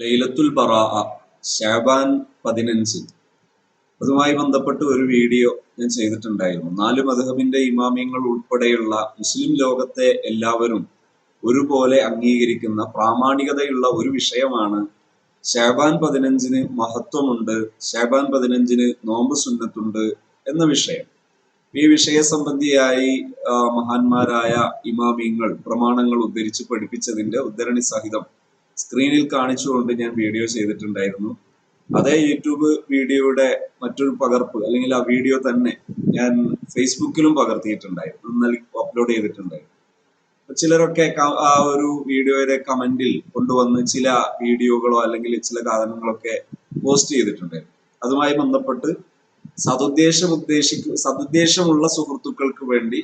ലൈലത്തുൽ ബറാ ഷാബാൻ പതിനഞ്ച്. അതുമായി ബന്ധപ്പെട്ട് ഒരു വീഡിയോ ഞാൻ ചെയ്തിട്ടുണ്ടായിരുന്നു. നാല് മധുഹബിന്റെ ഇമാമിയങ്ങൾ ഉൾപ്പെടെയുള്ള മുസ്ലിം ലോകത്തെ എല്ലാവരും ഒരുപോലെ അംഗീകരിക്കുന്ന പ്രാമാണികതയുള്ള ഒരു വിഷയമാണ് ഷാബാൻ പതിനഞ്ചിന് മഹത്വമുണ്ട് ഷാബാൻ പതിനഞ്ചിന് നോമ്പ് സുന്നത്തുണ്ട് എന്ന വിഷയം. ഈ വിഷയ സംബന്ധിയായി മഹാന്മാരായ ഇമാമിയങ്ങൾ പ്രമാണങ്ങൾ ഉദ്ധരിച്ച് പഠിപ്പിച്ചതിന്റെ ഉദ്ധരണി സഹിതം സ്ക്രീനിൽ കാണിച്ചുകൊണ്ട് ഞാൻ വീഡിയോ ചെയ്തിട്ടുണ്ടായിരുന്നു. അതേ യൂട്യൂബ് വീഡിയോയുടെ മറ്റൊരു പകർപ്പ് അല്ലെങ്കിൽ ആ വീഡിയോ തന്നെ ഞാൻ ഫേസ്ബുക്കിലും പകർത്തിയിട്ടുണ്ടായിരുന്നു അപ്ലോഡ് ചെയ്തിട്ടുണ്ടായിരുന്നു. ചിലരൊക്കെ ആ ഒരു വീഡിയോയുടെ കമന്റിൽ കൊണ്ടുവന്ന് ചില വീഡിയോകളോ അല്ലെങ്കിൽ ചില കാര്യങ്ങളൊക്കെ പോസ്റ്റ് ചെയ്തിട്ടുണ്ടായിരുന്നു. അതുമായി ബന്ധപ്പെട്ട് സതുദ്ദേശം ഉദ്ദേശിക്ക സതുദ്ദേശമുള്ള സുഹൃത്തുക്കൾക്ക് വേണ്ടി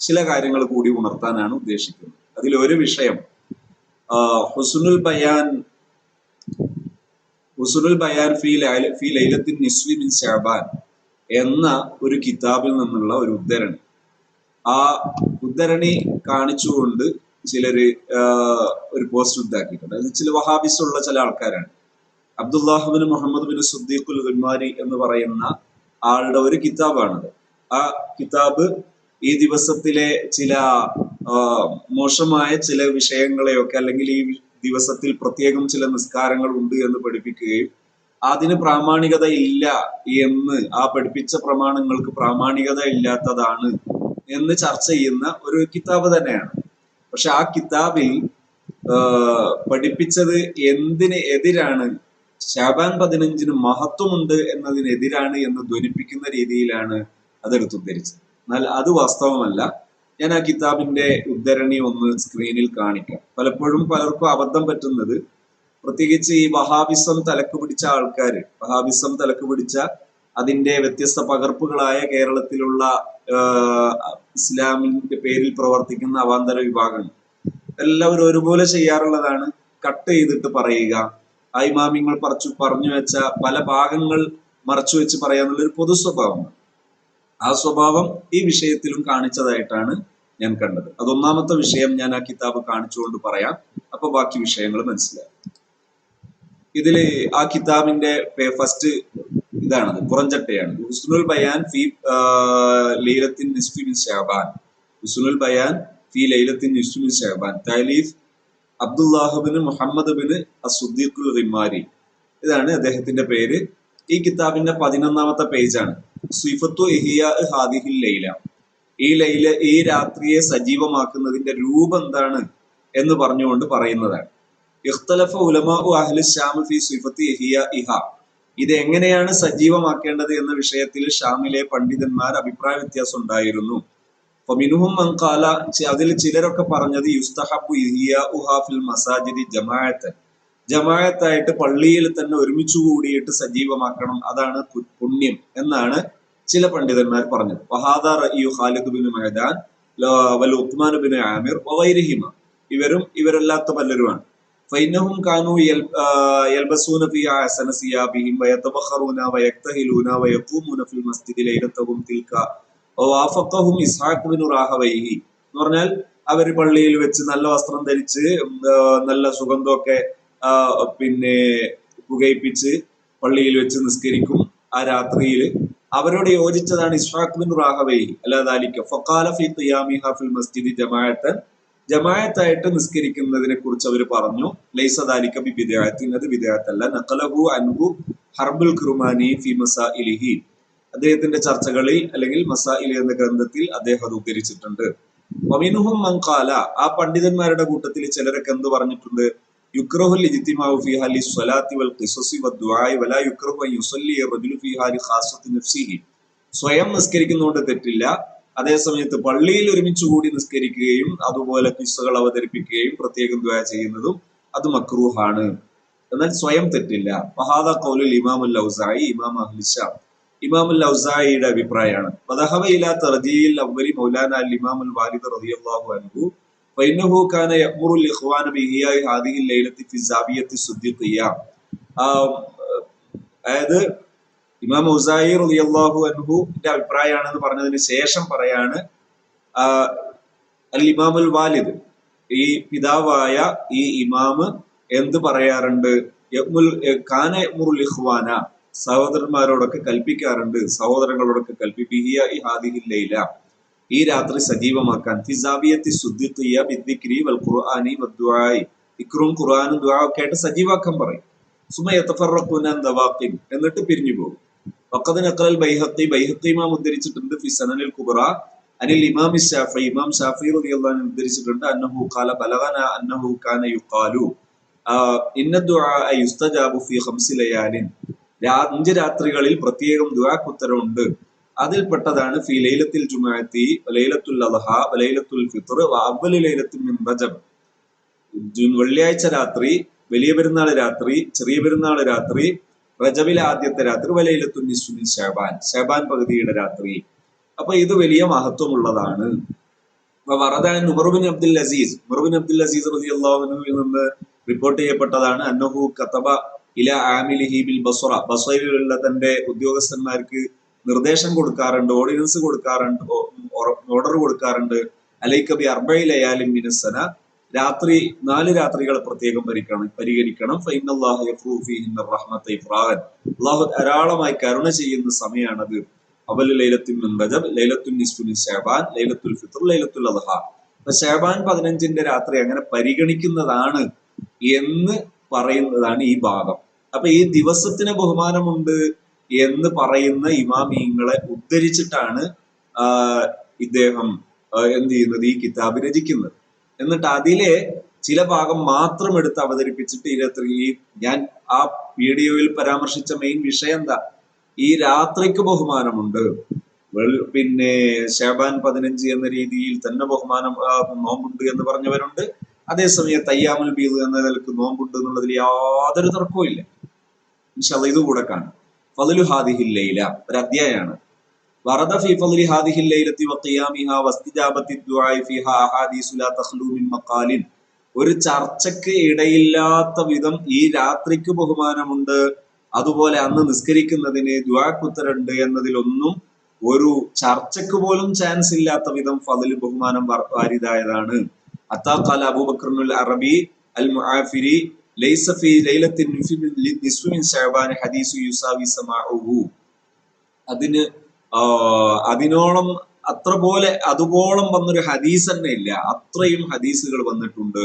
ചില കാര്യങ്ങൾ കൂടി ഉണർത്താനാണ് ഉദ്ദേശിക്കുന്നത്. അതിൽ ഒരു വിഷയം ഹുസ്നുൽ ബയാൻ ഹുസ്നുൽ ബയാൻ ഫി ലൈല- ഫി ലൈലത്തിൻ നിസ്വി ബിൻ ഷാബാൻ എന്ന ഒരു കിതാബിൽ നിന്നുള്ള ഒരു ഉദ്ധരണി. ആ ഉദ്ധരണി കാണിച്ചുകൊണ്ട് ചിലര് ഒരു പോസ്റ്റ് ഉണ്ടാക്കിയിട്ടുണ്ട്. ചില വഹാബിസ് ഉള്ള ചില ആൾക്കാരാണ്. അബ്ദുല്ലാഹുബിൻ മുഹമ്മദ് ബിൻ സുദ്ദീഖുൽ ഗുൽമാരി എന്ന് പറയുന്ന ആളുടെ ഒരു കിതാബാണത്. ആ കിതാബ് ഈ ദിവസത്തിലെ ചില മോശമായ ചില വിഷയങ്ങളെയൊക്കെ അല്ലെങ്കിൽ ഈ ദിവസത്തിൽ പ്രത്യേകം ചില നിസ്കാരങ്ങൾ ഉണ്ട് എന്ന് പഠിപ്പിക്കുകയും അതിന് പ്രാമാണികത ഇല്ല എന്ന് ആ പഠിപ്പിച്ച പ്രമാണങ്ങൾക്ക് പ്രാമാണികത ഇല്ലാത്തതാണ് എന്ന് ചർച്ച ചെയ്യുന്ന ഒരു കിതാബ് തന്നെയാണ്. പക്ഷെ ആ കിതാബിൽ പഠിപ്പിച്ചത് എന്തിന് എതിരാണ് ഷാബാൻ പതിനഞ്ചിന് മഹത്വമുണ്ട് എന്നതിനെതിരാണ് എന്ന് ധ്വനിപ്പിക്കുന്ന രീതിയിലാണ് അതെടുത്ത് ഉദ്ധരിച്ചത്. എന്നാൽ അത് വാസ്തവമല്ല. ഞാൻ ആ കിതാബിന്റെ ഉദ്ധരണി ഒന്ന് സ്ക്രീനിൽ കാണിക്കാം. പലപ്പോഴും പലർക്കും അബദ്ധം പറ്റുന്നത് പ്രത്യേകിച്ച് ഈ വഹാബിസം തലക്ക് പിടിച്ച ആൾക്കാർ വഹാബിസം തലക്ക് പിടിച്ച അതിന്റെ വ്യത്യസ്ത പകർപ്പുകളായ കേരളത്തിലുള്ള ഇസ്ലാമിന്റെ പേരിൽ പ്രവർത്തിക്കുന്ന അവാന്തര വിഭാഗങ്ങൾ. എല്ലാവരും ഒരുപോലെ ചെയ്യാറുള്ളതാണ്. കട്ട് ചെയ്തിട്ട് പറയുക. ആ ഇമാമിങ്ങൾ പറച്ചു പറഞ്ഞു വെച്ച പല ഭാഗങ്ങൾ മറച്ചു വെച്ച് പറയാന്നുള്ളൊരു പൊതു സ്വഭാവമാണ്. ആ സ്വഭാവം ഈ വിഷയത്തിലും കാണിച്ചതായിട്ടാണ് ഞാൻ കണ്ടത്. അതൊന്നാമത്തെ വിഷയം ഞാൻ ആ കിതാബ് കാണിച്ചുകൊണ്ട് പറയാം. അപ്പൊ ബാക്കി വിഷയങ്ങൾ മനസ്സിലാവും. ഇതിൽ ആ കിതാബിന്റെ ഫസ്റ്റ് ഇതാണത് പുറഞ്ചട്ടയാണ് ഹുസ്നുൽ ബയാൻ ഫി ലൈലത്തിൻ നിസ്ഫി മിൻ ഷാബാൻ ഹുസ്നുൽ ബയാൻ ഫി ലൈലത്തിൻ നിസ്ഫി മിൻ ഷാബാൻ താലീഫ് അബ്ദുല്ലാഹുബിന് മുഹമ്മദ് ബിന് അസുദ്ദീഖുൽ റിമാരി ഇതാണ് അദ്ദേഹത്തിന്റെ പേര്. ഈ കിതാബിന്റെ പതിനൊന്നാമത്തെ പേജാണ്. സിഫത്തു ഇഹിയ ഹാദിഹിൽ ലൈല. ഈ ലൈല ഈ രാത്രിയെ സജീവമാക്കുന്നതിന്റെ രൂപം എന്താണ് എന്ന് പറഞ്ഞുകൊണ്ട് പറയുന്നതാണ്. ഇഖ്തലഫ ഉലമാഉ ഫി സിഫത്തി ഇഹിയ ഇഹ ഇത് എങ്ങനെയാണ് സജീവമാക്കേണ്ടത് എന്ന വിഷയത്തിൽ ഷാമിലെ പണ്ഡിതന്മാർ അഭിപ്രായ വ്യത്യാസം ഉണ്ടായിരുന്നു. അതിൽ ചിലരൊക്കെ പറഞ്ഞത് യുസ്തഹബു ഇഹിയ ഉഹാ ഫിൽ മസാജിദി ജമാഅത്തൻ. ജമാഅത്തായിട്ട് പള്ളിയിൽ തന്നെ ഒരുമിച്ച് കൂടിയിട്ട് സജീവമാക്കണം. അതാണ് പുണ്യം എന്നാണ് ചില പണ്ഡിതന്മാർ പറഞ്ഞത്. വഹാദാർ യു ഖാലിദ് ബിൻ മൈദാൻ വൽ ഉത്മാൻ ബിൻ ആമിർ വൈരഹിമ. ഇവരും ഇവരല്ലാത്ത പലരുമാണ്. ഫൈനഹും കാനു യൽബസൂന ഫി അസന സിയാബിഹിം വയതബഖറൂന വയക്തഹിലൂന വയഖൂമുന ഫിൽ മസ്ജിദി ലൈലത്തഹും തിൽക. വവാഫഖഹും ഇസ്ഹാഖ് ബിൻ റാഹവൈഹി എന്ന് പറഞ്ഞാൽ അവർ പള്ളിയിൽ വെച്ച് നല്ല വസ്ത്രം ധരിച്ച് നല്ല സുഗന്ധമൊക്കെ പിന്നെ പുകയിപ്പിച്ച് പള്ളിയിൽ വെച്ച് നിസ്കരിക്കും ആ രാത്രിയിൽ. അവരോട് യോജിച്ചതാണ് ഇസ്ഹാഖ് ബിൻ റാഹവൈ അല്ലാതാലിക്ക ഫഖാല ഫി ഖിയാമിഹ ഹാഫിൽ മസ്ജിദി ജമാഅത്തൻ. ജമായത്തായിട്ട് നിസ്കരിക്കുന്നതിനെ കുറിച്ച് അവർ പറഞ്ഞു. ലൈസ ദാലിക ബി ബിദഅത്തിൻ അത് ബിദഅത്തല്ല. നക്കലഹു അൻഹു ഹർബുൽ ഖുർമാനി ഫി മസാഇലിഹി. അദ്ദേഹത്തിന്റെ ചർച്ചകളിൽ അല്ലെങ്കിൽ മസാഇൽ എന്ന ഗ്രന്ഥത്തിൽ അദ്ദേഹം അത് ഉദ്ധരിച്ചിട്ടുണ്ട്. വമിനുഹും മങ്കാല ആ പണ്ഡിതന്മാരുടെ കൂട്ടത്തിൽ ചിലരൊക്കെ എന്ത് പറഞ്ഞിട്ടുണ്ട്? യുക്രഹുൽ ഇജ്തിമാഉ ഫീഹാ ലിസ്വലാത്തി വൽ ഖിസസി വദ്ദുആഇ വലാ യുക്രഹു അൻ റജുലു ഫീഹാ ലിഖാസത്തി നഫ്സിഹി. സ്വയം നിസ്കരിക്കുന്നതുകൊണ്ട് തെറ്റില്ല. അതേസമയത്ത് പള്ളിയിൽ ഒരുമിച്ച് കൂടി നിസ്കരിക്കുകയും അതുപോലെ കിസ്സുകൾ അവതരിപ്പിക്കുകയും പ്രത്യേകം ദ്വയ ചെയ്യുന്നതും അത് മക്രൂഹാണ്. എന്നാൽ സ്വയം തെറ്റില്ല. മഹാദ കൗലുൽ ഇമാമുൽ ലൗസായി ഔസായി ഇമാം അഹ്ലിഷാം ഇമാം ഉൽ ഔസായിയുടെ അഭിപ്രായമാണ്. വദഹബ ഇലാ തർജീൽ അവലി മൗലാന അൽ ഇമാമുൽ വാലിദ് റളിയല്ലാഹു അൻഹു കാന ലിഖ്വാന ലൈലത്തി അതായത് ഇമാം ഉസായി റളിയല്ലാഹു അൻഹുന്റെ അഭിപ്രായമാണെന്ന് പറഞ്ഞതിന് ശേഷം പറയാണ് അൽ ഇമാമുൽ വാലിദ്. ഈ പിതാവായ ഈ ഇമാമ് എന്ത് പറയാറുണ്ട്? കാന ഇഖ്വാന സഹോദരന്മാരോടൊക്കെ കൽപ്പിക്കാറുണ്ട് സഹോദരങ്ങളോടൊക്കെ കൽപ്പിപ്പിക്കുക ഈ ഹാദിഹിൽ ലൈല. ഈ രാത്രി സജീവമാക്കാൻ. ഫിസാബിയത്തി സുദ്ദിഖിയ ബിദ്ദിക്രി വൽ ഖുർആനി വദ്ദുആയി ഇക്രും ഖുർആനും ദുആ ഒക്കെ ആയിട്ട് സജീവാക്കാൻ പറയും. സുമ യതഫറഖുന ദവാഖിൻ. എന്നിട്ട് പിരിഞ്ഞു പോകും. വഖദ് നഖൽ ബൈഹഖി ബൈഹഖി ഇമാം ഉദ്ധരിച്ചിട്ടുണ്ട് ഫി സനനിൽ കുബ്ര അനിൽ ഇമാം ഷാഫി ഇമാം ഷാഫി റളിയല്ലാഹു അൻഹു ഉദ്ധരിച്ചിട്ടുണ്ട് അന്നഹു ഖാല ബലഗന അന്നഹു കാന യുഖാലു. ഇന്ന ദുആ യുസ്തജാബു ഫി ഖംസി ലയാലിൻ. അഞ്ച് രാത്രികളിൽ പ്രത്യേകം ദുആ ഉത്തരവുണ്ട്. അതിൽപ്പെട്ടതാണ് ഫി ലൈലത്തിൽ ജുമുഅത്തി ലൈലത്തുൽ അദ്ഹ ലൈലത്തുൽ ഫിത്ർ വ ലൈലത്തുൽ മിൻ റജബ്. വെള്ളിയാഴ്ച രാത്രി വലിയ പെരുന്നാൾ രാത്രി ചെറിയ പെരുന്നാൾ രാത്രി റജബിലെ ആദ്യത്തെ രാത്രി വലയിലത്തു നിസ്മിൻ ഷാബാൻ ഷാബാൻ പകുതിയുടെ രാത്രി. അപ്പൊ ഇത് വലിയ മഹത്വമുള്ളതാണ്. വറദാൻ ഉമർബിൻ അബ്ദുൽ അസീസ് ഉമർബിൻ അബ്ദുൽ അസീസ് റളിയല്ലാഹുവിൽ നിന്ന് റിപ്പോർട്ട് ചെയ്യപ്പെട്ടതാണ് അന്നഹു കത്തബ ഇല ആമിലിഹി ബിൽ ബസ്വറ ബസ്റയിലുള്ള തന്റെ ഉദ്യോഗസ്ഥന്മാർക്ക് നിർദ്ദേശം കൊടുക്കാറുണ്ട് ഓർഡിനൻസ് കൊടുക്കാറുണ്ട് ഓർഡർ കൊടുക്കാറുണ്ട്. അലൈക്കബി അർബയിലയാലും മിനസന രാത്രി നാല് രാത്രികൾ പ്രത്യേകം പരിക്കണം ഇഫ്രാഹൻ അള്ളാഹു ധാരാളമായി കരുണ ചെയ്യുന്ന സമയമാണത് അവൽ ലൈലത്തുൽ മിൻ റജബ് ലൈലത്തുൽ നിസ്ഫുൽ മിൻ ലൈലത്തുൽ ഫിത്ർ ലൈലത്തുൽ അദ്ഹ. അപ്പൊ ഷെബാൻ പതിനഞ്ചിന്റെ രാത്രി അങ്ങനെ പരിഗണിക്കുന്നതാണ് എന്ന് പറയുന്നതാണ് ഈ ഭാഗം. അപ്പൊ ഈ ദിവസത്തിന് ബഹുമാനമുണ്ട്. എന്ന് പറയുന്ന ഇമാമീങ്ങളെ ഉദ്ധരിച്ചിട്ടാണ് ഇദ്ദേഹം എന്ത് ചെയ്യുന്നത് ഈ കിതാബ് രചിക്കുന്നത്. എന്നിട്ട് അതിലെ ചില ഭാഗം മാത്രം എടുത്ത് അവതരിപ്പിച്ചിട്ട് ഇരുപത്തി ഈ ഞാൻ ആ വീഡിയോയിൽ പരാമർശിച്ച മെയിൻ വിഷയം എന്താ? ഈ രാത്രിക്ക് ബഹുമാനമുണ്ട്. പിന്നെ ഷാബാൻ പതിനഞ്ച് എന്ന രീതിയിൽ തന്നെ ബഹുമാനം നോമ്പുണ്ട് എന്ന് പറഞ്ഞവരുണ്ട്. അതേസമയം തയ്യാമുൽ ബീദ് എന്ന നിലയ്ക്ക് നോമ്പുണ്ട് എന്നുള്ളതിൽ യാതൊരു തർക്കവും ഇല്ല ഇൻഷാല്ല ഇത് കൂടെ കാണും. ഫലു ഹാദിഹില്ലയില ഒരു അധ്യായമാണ് വറദ ഫി فضل هذه الليلة وقيامها واستجابة الدعاء ഒരു ചർച്ചയ്ക്ക് ഇടയില്ലാത്ത വിധം ഈ രാത്രിക്ക് ബഹുമാനമുണ്ട്. അതുപോലെ അന്ന് നിസ്കരിക്കുന്നതിന് ദ്വാക്കുത്തരുണ്ട് എന്നതിലൊന്നും ഒരു ചർച്ചയ്ക്ക് പോലും ചാൻസ് ഇല്ലാത്ത വിധം ഫതിൽ ബഹുമാനം വാരിതായതാണ്. അത്താഖാല അബൂബക്രനുൽ അറബി അൽ മുആഫിരി ലൈസ ഫി ലൈലത്തിൻ നിസ്ഫു മിൻ ശഅബാൻ ഹദീസു യുസാവി സമാഉഹു അതിന് ആ, അതിനോളം അത്ര പോലെ അതുപോളം വന്നൊരു ഹദീസ് തന്നെ ഇല്ല അത്രയും ഹദീസുകൾ വന്നിട്ടുണ്ട്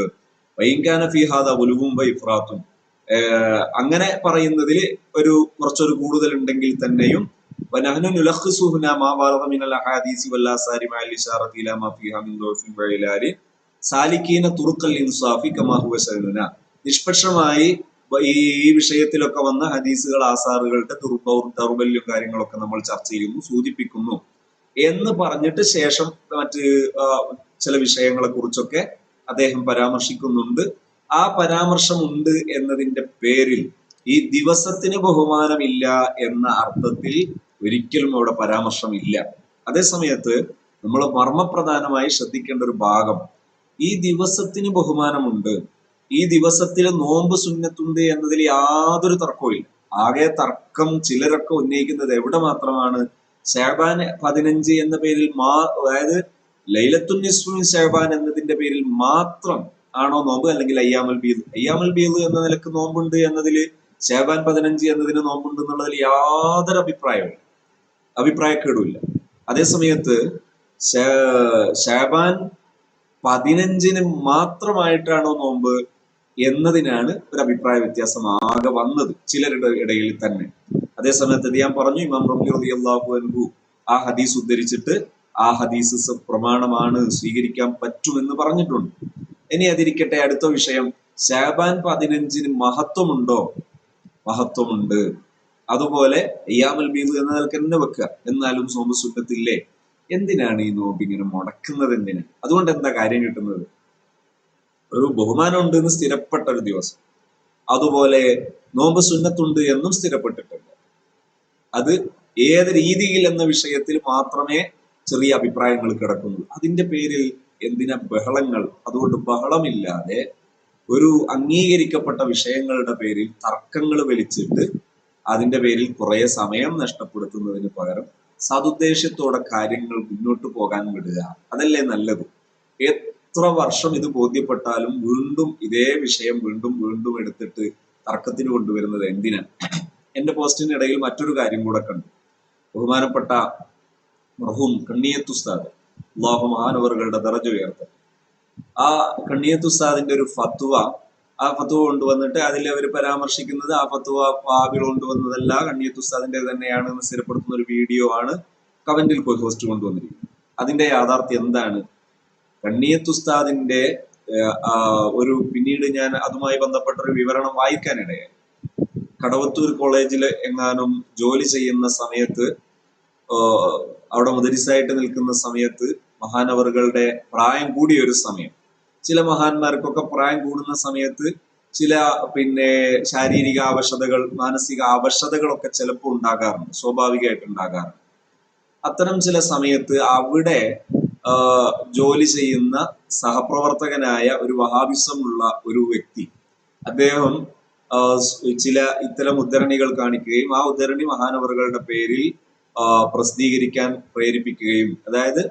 വൈങ്കാന ഫിഹാദ ഉലുവും വൈഫ്രാത്തും അങ്ങനെ പറയുന്നതിൽ ഒരു കുറച്ചൊരു കൂടുതൽ ഉണ്ടെങ്കിൽ തന്നെയും ونحن نلخص هنا ما ورد من الاحاديث والآثار مع الإشارة إلى ما فيها من ضعف وعلال സാലിക്കീന തുറുക്കൽ ഇൻസാഫി കമാഹുവ ശരണ നിഷ്പക്ഷമായി ഈ വിഷയത്തിലൊക്കെ വന്ന ഹദീസുകൾ ആസാറുകളുടെ ദുർബൗ ദൗർബല്യം കാര്യങ്ങളൊക്കെ നമ്മൾ ചർച്ച ചെയ്യുന്നു സൂചിപ്പിക്കുന്നു. എന്ന് പറഞ്ഞിട്ട് ശേഷം മറ്റ് ചില വിഷയങ്ങളെ കുറിച്ചൊക്കെ അദ്ദേഹം പരാമർശിക്കുന്നുണ്ട്. ആ പരാമർശമുണ്ട് എന്നതിന്റെ പേരിൽ ഈ ദിവസത്തിന് ബഹുമാനമില്ല എന്ന അർത്ഥത്തിൽ ഒരിക്കലും അവിടെ പരാമർശമില്ല. അതേസമയത്ത് നമ്മൾ മർമ്മപ്രധാനമായി ശ്രദ്ധിക്കേണ്ട ഒരു ഭാഗം ഈ ദിവസത്തിന് ബഹുമാനമുണ്ട്. ഈ ദിവസത്തിൽ നോമ്പ് സുന്നത്തുണ്ട് എന്നതിൽ യാതൊരു തർക്കവും ആകെ തർക്കം ചിലരൊക്കെ ഉന്നയിക്കുന്നത് എവിടെ മാത്രമാണ്? ഷാബാൻ പതിനഞ്ച് എന്ന പേരിൽ മാ അതായത് ലൈലത്തുൻ നിസ്ഫുൻ ഷാബാൻ എന്നതിന്റെ പേരിൽ മാത്രം ആണോ നോമ്പ് അല്ലെങ്കിൽ അയ്യാമൽ ബീദ്? അയ്യാമൽ ബീദ് എന്ന നിലയ്ക്ക് നോമ്പുണ്ട് എന്നതിൽ ഷാബാൻ പതിനഞ്ച് എന്നതിന് നോമ്പുണ്ട് എന്നുള്ളതിൽ യാതൊരു അഭിപ്രായവും അഭിപ്രായക്കേടുമില്ല. അതേസമയത്ത് ഷാ- ഷാബാൻ പതിനഞ്ചിന് മാത്രമായിട്ടാണോ നോമ്പ്? എന്നതിനാണ് ഒരു അഭിപ്രായ വ്യത്യാസം ആകെ വന്നത് ചിലരുടെ ഇടയിൽ തന്നെ. അതേസമയത്ത് ഞാൻ പറഞ്ഞു? ഇമാം റബി അള്ളാഹു അൻഹു ആ ഹദീസ് ഉദ്ധരിച്ചിട്ട് ആ ഹദീസ് പ്രമാണമാണ് സ്വീകരിക്കാൻ പറ്റുമെന്ന് പറഞ്ഞിട്ടുണ്ട്. ഇനി അതിരിക്കട്ടെ അടുത്ത വിഷയം. ഷാബാൻ പതിനഞ്ചിന് മഹത്വമുണ്ടോ? മഹത്വമുണ്ട്. അതുപോലെ അയ്യാമൽ ബീദ് എന്ന നിലയ്ക്ക് തന്നെ വെക്കുക. എന്നാലും സോമസുഖത്തില്ലേ എന്തിനാണ് ഈ നോമ്പ് ഇങ്ങനെ മുടക്കുന്നത് എന്തിനാണ് അതുകൊണ്ട് എന്താ കാര്യം കിട്ടുന്നത്? ഒരു ബഹുമാനം ഉണ്ട് എന്ന് സ്ഥിരപ്പെട്ട ഒരു ദിവസം. അതുപോലെ നോമ്പ് സുന്നത്തുണ്ട് എന്നും സ്ഥിരപ്പെട്ടിട്ടുണ്ട്. അത് ഏത് രീതിയിൽ എന്ന വിഷയത്തിൽ മാത്രമേ ചെറിയ അഭിപ്രായങ്ങൾ കിടക്കുന്നുള്ളൂ. അതിന്റെ പേരിൽ എന്തിനാ ബഹളങ്ങൾ? അതുകൊണ്ട് ബഹളമില്ലാതെ ഒരു അംഗീകരിക്കപ്പെട്ട വിഷയങ്ങളുടെ പേരിൽ തർക്കങ്ങൾ വലിച്ചിട്ട് അതിന്റെ പേരിൽ കുറെ സമയം നഷ്ടപ്പെടുത്തുന്നതിന് പകരം സതുദ്ദേശത്തോടെ കാര്യങ്ങൾ മുന്നോട്ട് പോകാൻ വിടുക. അതല്ലേ നല്ലത്. എത്ര വർഷം ഇത് ബോധ്യപ്പെട്ടാലും വീണ്ടും ഇതേ വിഷയം വീണ്ടും വീണ്ടും എടുത്തിട്ട് തർക്കത്തിന് കൊണ്ടുവരുന്നത് എന്തിനാണ് എന്റെ പോസ്റ്റിനിടയിൽ മറ്റൊരു കാര്യം കൂടെ കണ്ടു. ബഹുമാനപ്പെട്ട മർഹൂം കണ്ണിയത്തുസ്താദ് അള്ളാഹു മഹാനവറുകളുടെ ദറജ ഉയർത്തൽ ആ കണ്ണിയത്തുസ്താദിന്റെ ഒരു ഫത്വ ആ ഫത്വ കൊണ്ടുവന്നിട്ട് അതിൽ അവർ പരാമർശിക്കുന്നത് ആ ഫത്വ വാബിൾ കൊണ്ടുവന്നതല്ല കണ്ണിയത്തുസ്താദിന്റെ തന്നെയാണ് എന്ന് സ്ഥിരപ്പെടുത്തുന്ന ഒരു വീഡിയോ ആണ് കമന്റിൽ പോസ്റ്റ് കൊണ്ടുവന്നിരിക്കുന്നത്. അതിന്റെ യാഥാർത്ഥ്യം എന്താണ്? കണ്ണിയത്തുസ്താദിന്റെ ഉസ്താദിന്റെ ഒരു പിന്നീട് ഞാൻ അതുമായി ബന്ധപ്പെട്ട ഒരു വിവരണം വായിക്കാനിടയായി. കടവത്തൂർ കോളേജിൽ എങ്ങാനും ജോലി ചെയ്യുന്ന സമയത്ത് അവിടെ മുദരിസായിട്ട് നിൽക്കുന്ന സമയത്ത് മഹാനവറുകളുടെ പ്രായം കൂടിയ ഒരു സമയം. ചില മഹാന്മാർക്കൊക്കെ പ്രായം കൂടുന്ന സമയത്ത് ചില പിന്നെ ശാരീരിക ആവശ്യതകൾ മാനസിക ആവശ്യതകളൊക്കെ ചിലപ്പോൾ ഉണ്ടാകാറുണ്ട് സ്വാഭാവികമായിട്ട് ഉണ്ടാകാറുണ്ട് അത്തരം ചില സമയത്ത് അവിടെ ജോലി ചെയ്യുന്ന സഹപ്രവർത്തകനായ ഒരു വഹാബിസമുള്ള ഒരു വ്യക്തി. അദ്ദേഹം ചില ഇത്തരം ഉദ്ധരണികൾ കാണിക്കുകയും ആ ഉദ്ധരണി മഹാനവറുകളുടെ പേരിൽ പ്രസിദ്ധീകരിക്കാൻ പ്രേരിപ്പിക്കുകയും. അതായത്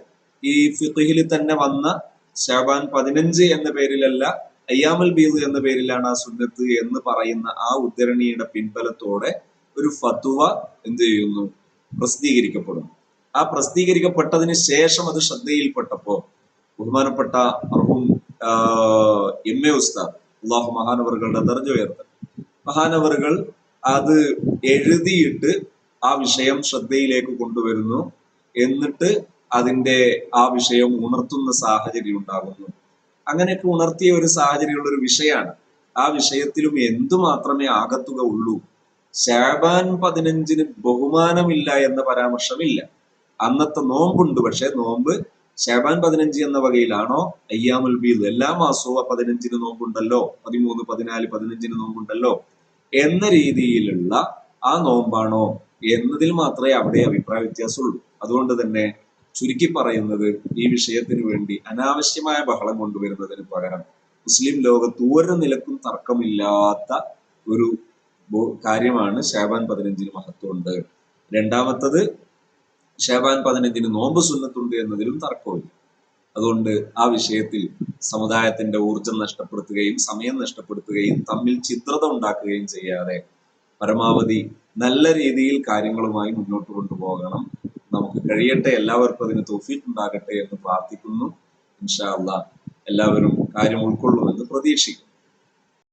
ഈ ഫിഖിൽ തന്നെ വന്ന ഷാബാൻ പതിനഞ്ച് എന്ന പേരിലല്ല അയ്യാമൽ ബീദ് എന്ന പേരിലാണ് ആ സുന്നത്ത് എന്ന് പറയുന്ന ആ ഉദ്ധരണിയുടെ പിൻബലത്തോടെ ഒരു ഫത്വ എന്ത് ചെയ്യുന്നു? പ്രസിദ്ധീകരിക്കപ്പെടുന്നു. ആ പ്രസിദ്ധീകരിക്കപ്പെട്ടതിന് ശേഷം അത് ശ്രദ്ധയിൽപ്പെട്ടപ്പോ ബഹുമാനപ്പെട്ട അർഹും എം എ ഉസ്താദ് അള്ളാഹു മഹാനവറുകളുടെ ദർജ ഉയർത്തൽ. മഹാനവറുകൾ അത് എഴുതിയിട്ട് ആ വിഷയം ശ്രദ്ധയിലേക്ക് കൊണ്ടുവരുന്നു. എന്നിട്ട് അതിന്റെ ആ വിഷയം ഉണർത്തുന്ന സാഹചര്യം ഉണ്ടാകുന്നു. അങ്ങനെയൊക്കെ ഉണർത്തിയ ഒരു സാഹചര്യമുള്ള ഒരു വിഷയമാണ്. ആ വിഷയത്തിലും എന്തു മാത്രമേ ആകത്തുക ഉള്ളൂ? ഷാബാൻ പതിനഞ്ചിന് ബഹുമാനമില്ല എന്ന പരാമർശമില്ല. അന്നത്തെ നോമ്പുണ്ട്. പക്ഷെ നോമ്പ് ഷാബാൻ പതിനഞ്ച് എന്ന വകയിലാണോ? അയ്യാമുൽ ബീദ് എല്ലാ മാസവും പതിനഞ്ചിന് നോമ്പുണ്ടല്ലോ. പതിമൂന്ന് പതിനാല് പതിനഞ്ചിന് നോമ്പുണ്ടല്ലോ. എന്ന രീതിയിലുള്ള ആ നോമ്പാണോ എന്നതിൽ മാത്രമേ അവിടെ അഭിപ്രായ വ്യത്യാസമുള്ളൂ. അതുകൊണ്ട് തന്നെ ചുരുക്കി പറയുന്നത് ഈ വിഷയത്തിന് വേണ്ടി അനാവശ്യമായ ബഹളം കൊണ്ടുവരുന്നതിന് പകരം മുസ്ലിം ലോകത്ത് ഒരു നിലക്കും തർക്കമില്ലാത്ത ഒരു കാര്യമാണ് ഷാബാൻ പതിനഞ്ചിന് മഹത്വമുണ്ട്. രണ്ടാമത്തത് ഷാബാൻ പതിനഞ്ചിന് നോമ്പ് സുന്നത്തുണ്ട് എന്നതിലും തർക്കമില്ല. അതുകൊണ്ട് ആ വിഷയത്തിൽ സമുദായത്തിന്റെ ഊർജം നഷ്ടപ്പെടുത്തുകയും സമയം നഷ്ടപ്പെടുത്തുകയും തമ്മിൽ ചിത്രത ഉണ്ടാക്കുകയും ചെയ്യാതെ പരമാവധി നല്ല രീതിയിൽ കാര്യങ്ങളുമായി മുന്നോട്ട് കൊണ്ടുപോകണം. നമുക്ക് കഴിയട്ടെ എല്ലാവർക്കും അതിന് തോഫീക്ക് ഉണ്ടാകട്ടെ എന്ന് പ്രാർത്ഥിക്കുന്നു. ഇൻഷാ അള്ളാഹ് എല്ലാവരും കാര്യം ഉൾക്കൊള്ളുമെന്ന് പ്രതീക്ഷിക്കുന്നു.